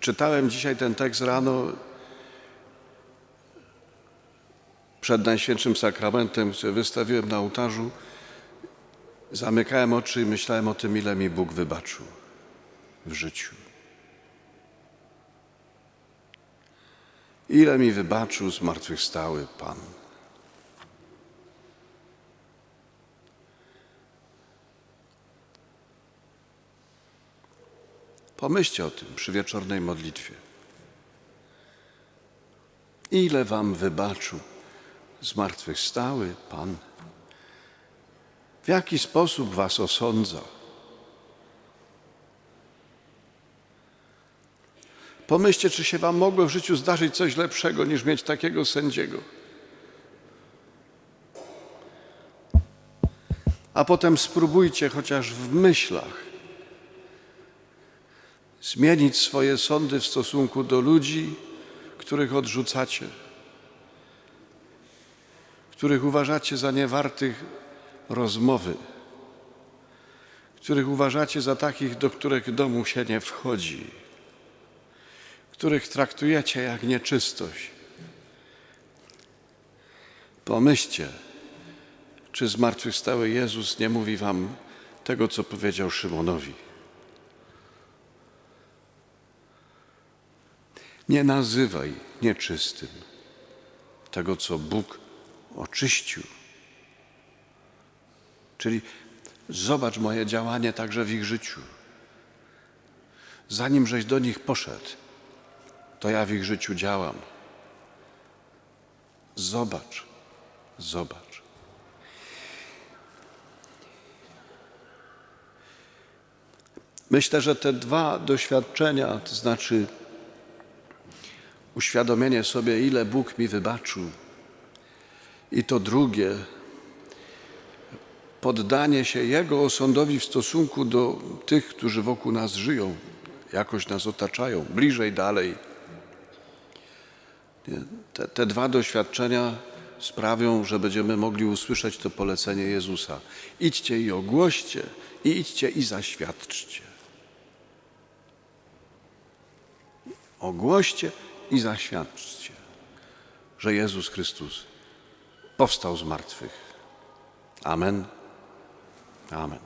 Czytałem dzisiaj ten tekst rano przed Najświętszym Sakramentem, który wystawiłem na ołtarzu. Zamykałem oczy i myślałem o tym, ile mi Bóg wybaczył w życiu. Ile mi wybaczył zmartwychwstały Pan. Pomyślcie o tym przy wieczornej modlitwie. Ile wam wybaczył zmartwychwstały Pan? W jaki sposób was osądza? Pomyślcie, czy się wam mogło w życiu zdarzyć coś lepszego niż mieć takiego sędziego. A potem spróbujcie chociaż w myślach zmienić swoje sądy w stosunku do ludzi, których odrzucacie, których uważacie za niewartych rozmowy, których uważacie za takich, do których domu się nie wchodzi, których traktujecie jak nieczystość. Pomyślcie, czy zmartwychwstały Jezus nie mówi wam tego, co powiedział Szymonowi. Nie nazywaj nieczystym tego, co Bóg oczyścił. Czyli zobacz moje działanie także w ich życiu. Zanim żeś do nich poszedł, to ja w ich życiu działam. Zobacz, zobacz. Myślę, że te dwa doświadczenia, to znaczy uświadomienie sobie, ile Bóg mi wybaczył, i to drugie, poddanie się Jego osądowi w stosunku do tych, którzy wokół nas żyją, jakoś nas otaczają, bliżej, dalej. Te, te dwa doświadczenia sprawią, że będziemy mogli usłyszeć to polecenie Jezusa. Idźcie i ogłoście, i idźcie i zaświadczcie. Ogłoście i zaświadczcie, że Jezus Chrystus powstał z martwych. Amen. Amen.